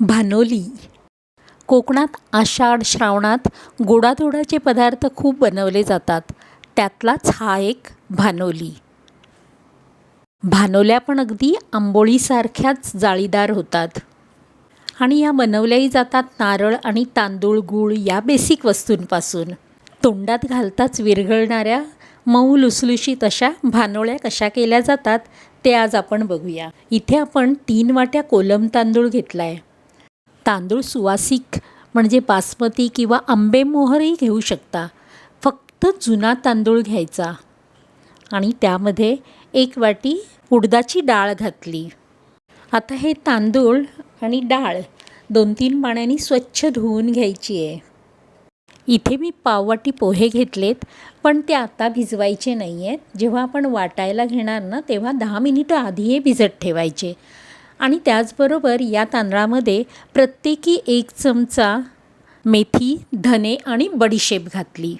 भानोली. कोकणात आषाढ श्रावणात गोडाधोडाचे पदार्थ खूप बनवले जातात. त्यातलाच हा एक भानोली. भानोल्या पण अगदी आंबोळीसारख्याच जाळीदार होतात. आणि या बनवल्याही जातात नारळ आणि तांदूळ गूळ या बेसिक वस्तूंपासून. तोंडात घालताच विरघळणाऱ्या मऊ लुसलुशीत अशा भानोळ्या कशा केल्या जातात ते आज आपण बघूया. इथे आपण तीन वाट्या कोलम तांदूळ घेतला आहे तांदूळ सुवासिक म्हणजे बासमती किंवा आंबेमोहरही घेऊ शकता. फक्त जुना तांदूळ घ्यायचा. आणि त्यामध्ये एक वाटी उडदाची डाळ घातली. आता हे तांदूळ आणि डाळ दोन तीन पाण्याने स्वच्छ धुवून घ्यायची आहे इथे मी पाववाटी पोहे घेतलेत पण ते आता भिजवायचे नाही आहेत जेव्हा आपण वाटायला घेणार ना तेव्हा दहा मिनिटं आधी हे भिजत ठेवायचे. आणि त्याचबरोबर या तांदळामध्ये प्रत्येकी एक चमचा मेथी धने आणि बडीशेप घातली.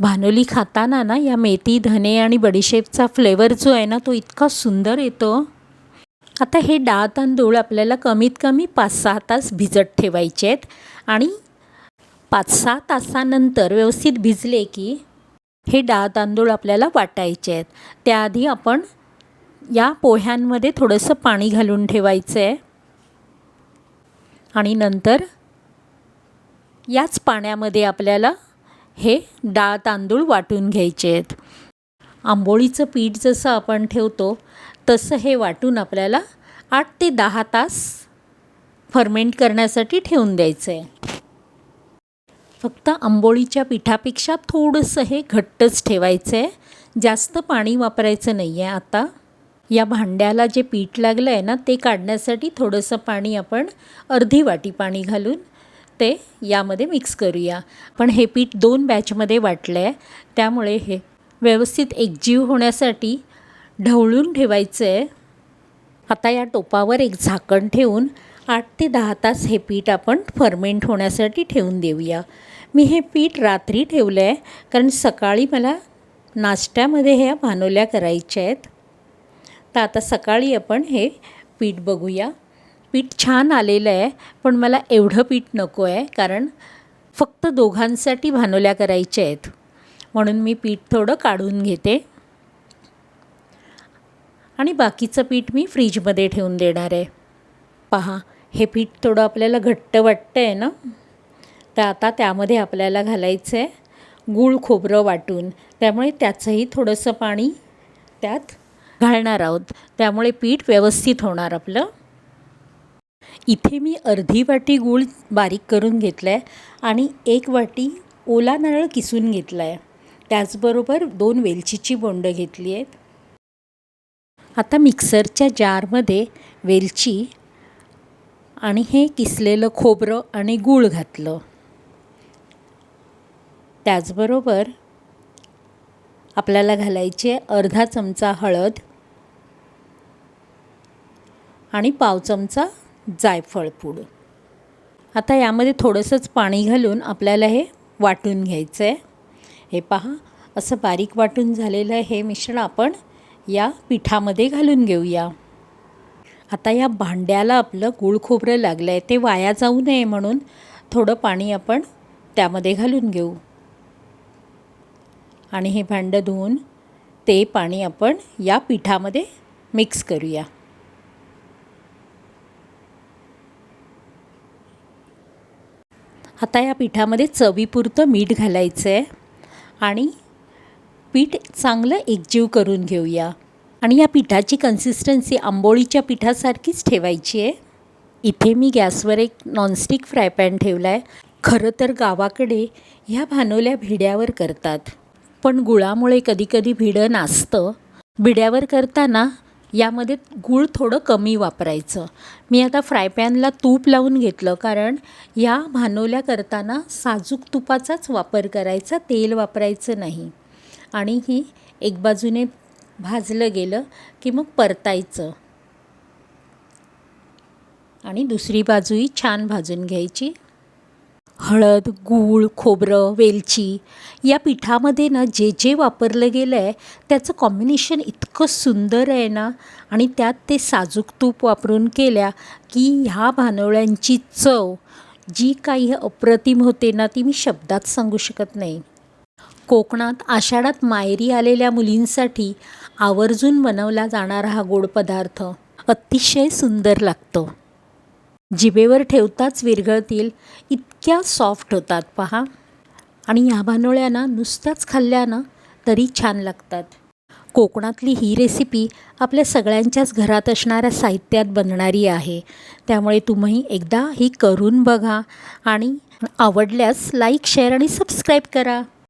भानोली खाताना ना या मेथी धने आणि बडीशेपचा फ्लेवर जो आहे ना तो इतका सुंदर येतो. आता हे डाळ तांदूळ आपल्याला कमीत कमी पाच सहा तास भिजत ठेवायचे आहेत आणि पाच सहा तासानंतर व्यवस्थित भिजले की हे डाळ तांदूळ आपल्याला वाटायचे आहेत. त्याआधी आपण या पोह्यांमध्ये थोडंसं पाणी घालून ठेवायचं आहे आणि नंतर याच पाण्यामध्ये आपल्याला हे डाळ तांदूळ वाटून घ्यायचे आहेत. आंबोळीचं पीठ जसं आपण ठेवतो तसं हे वाटून आपल्याला आठ ते दहा तास फर्मेंट करण्यासाठी ठेवून द्यायचं आहे फक्त आंबोळीच्या पिठापेक्षा थोडंसं हे घट्टच ठेवायचं आहे जास्त पाणी वापरायचं नाही आहे आता. या भांड्याला जे पीठ लागलं आहे ना ते काढण्यासाठी थोडंसं पाणी आपण अर्धी वाटी पाणी घालून ते यामध्ये मिक्स करूया. पण हे पीठ दोन बॅचमध्ये वाटलं आहे त्यामुळे हे व्यवस्थित एकजीव होण्यासाठी ढवळून ठेवायचं आहे आता या टोपावर एक झाकण ठेवून आठ ते दहा तास हे पीठ आपण फर्मेंट होण्यासाठी ठेवून देऊया. मी हे पीठ रात्री ठेवलं आहे कारण सकाळी मला नाश्त्यामध्ये ह्या भानोल्या करायच्या आहेत. तर आता सकाळी आपण हे पीठ बघूया. पीठ छान आलेलं आहे पण मला एवढं पीठ नको आहे कारण फक्त दोघांसाठी भानोल्या करायच्या आहेत. म्हणून मी पीठ थोडं काढून घेते. आणि बाकीचं पीठ मी फ्रीजमध्ये ठेवून देणार आहे. पहा हे पीठ थोडं आपल्याला घट्ट वाटतं आहे ना? तर आता त्यामध्ये आपल्याला घालायचं आहे गूळ खोबरं वाटून. त्यामुळे त्याचंही थोडंसं पाणी त्यात घालणार आहोत. त्यामुळे पीठ व्यवस्थित होणार आपलं. इथे मी अर्धी वाटी गूळ बारीक करून घेतला आहे आणि एक वाटी ओला नारळ किसून घेतला आहे त्याचबरोबर दोन वेलचीची बोंडं घेतली आहेत. आता मिक्सरच्या जारमध्ये वेलची आणि हे किसलेलं खोबरं आणि गूळ घातलं. त्याचबरोबर आपल्याला घालायचे अर्धा चमचा हळद आणि पाव चमचा जायफळ पूड. आता यामध्ये थोडंसंच पाणी घालून आपल्याला हे वाटून घ्यायचं आहे हे पहा असं बारीक वाटून झालेलं हे मिश्रण आपण या पिठामध्ये घालून घेऊया. आता या भांड्याला आपलं गूळ खोबरं लागलं आहे ते वाया जाऊ नये म्हणून थोडं पाणी आपण त्यामध्ये घालून घेऊ. आणि हे भांडं धुवून ते पाणी आपण या पिठामध्ये मिक्स करूया. आता या पिठामध्ये चवीपुरतं मीठ घालायचं आहे आणि पीठ चांगलं एकजीव करून घेऊया. आणि या पिठाची कन्सिस्टन्सी आंबोळीच्या पिठासारखीच ठेवायची आहे. इथे मी गॅसवर एक नॉनस्टिक फ्राय पॅन ठेवला आहे खरं तर गावाकडे ह्या भानोल्या भिड्यावर करतात. पण गुळामुळे कधीकधी भिडं नासतं. भिड्यावर करताना यामध्ये गूळ थोडं कमी वापरायचं. मी आता फ्राय पॅनला तूप लावून घेतलं कारण या भानोल्या करताना साजूक तुपाचाच वापर करायचा तेल वापरायचं नाही. आणि ही एक बाजूने भाजलं गेलं की मग परतायचं. आणि दुसरी बाजूही छान भाजून घ्यायची. हळद गूळ खोबरं वेलची या पिठामध्ये ना जे जे वापरलं गेलं आहे त्याचं कॉम्बिनेशन इतकं सुंदर आहे ना आणि त्यात ते साजूक तूप वापरून केल्या की ह्या भानवळ्यांची चव जी काही अप्रतिम होते ना ती मी शब्दात सांगू शकत नाही. कोकणात आषाढात मायरी आलेल्या मुलींसाठी आवर्जून बनवला जाणारा हा गोड पदार्थ अतिशय सुंदर लागतो. जिभेवर ठेवताच विरघळतील इतक्या सॉफ्ट होतात पहा. आणि ह्या भानोळ्या ना नुसत्याच खाल्ल्या ना तरी छान लागतात. कोकणातली ही रेसिपी आपल्या सगळ्यांच्याच घरात असणाऱ्या साहित्यात बनणारी आहे. त्यामुळे तुम्ही एकदा ही करून बघा आणि आवडल्यास लाईक शेअर आणि सबस्क्राईब करा.